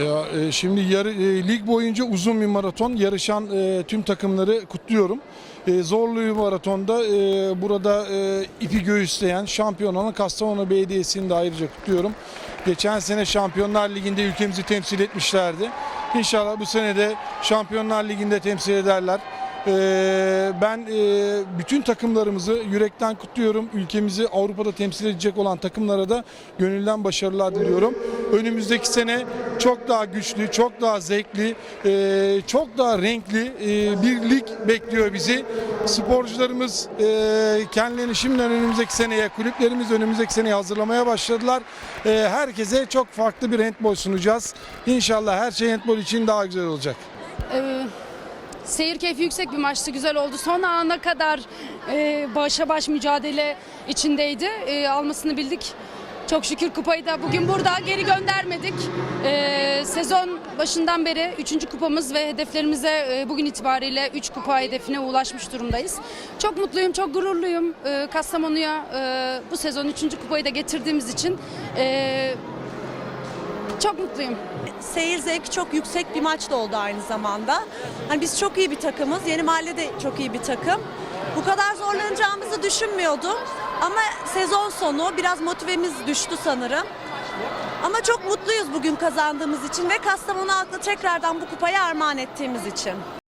Ya, e, şimdi yarı, e, lig boyunca uzun bir maraton yarışan e, tüm takımları kutluyorum. E, zorlu bir maratonda e, burada e, ipi göğüsleyen şampiyon olan Kastamonu Belediyesi'ni de ayrıca kutluyorum. Geçen sene Şampiyonlar Ligi'nde ülkemizi temsil etmişlerdi. İnşallah bu sene de Şampiyonlar Ligi'nde temsil ederler. E, ben e, bütün takımlarımızı yürekten kutluyorum. Ülkemizi Avrupa'da temsil edecek olan takımlara da gönülden başarılar diliyorum. Önümüzdeki sene çok daha güçlü, çok daha zevkli, e, çok daha renkli e, bir lig bekliyor bizi. Sporcularımız kendilerini şimdiden önümüzdeki seneye, kulüplerimiz önümüzdeki seneye hazırlamaya başladılar. Herkese çok farklı bir handbol sunacağız. İnşallah her şey handbol için daha güzel olacak. Ee, seyir keyfi yüksek bir maçtı. Güzel oldu. Son ana kadar e, başa baş mücadele içindeydi. E, almasını bildik. Çok şükür kupayı da bugün burada geri göndermedik. E, sezon başından beri 3. kupamız ve hedeflerimize e, bugün itibariyle 3 kupa hedefine ulaşmış durumdayız. Çok mutluyum, çok gururluyum. E, Kastamonu'ya e, bu sezon 3. kupayı da getirdiğimiz için e, çok mutluyum. Seyir zevki çok yüksek bir maç da oldu aynı zamanda. Hani biz çok iyi bir takımız. Yeni Mahalle de çok iyi bir takım. Bu kadar zorlanacağımızı düşünmüyordum. Ama sezon sonu biraz motivemiz düştü sanırım. Ama çok mutluyuz bugün kazandığımız için ve Kastamonu halkına tekrardan bu kupayı armağan ettiğimiz için.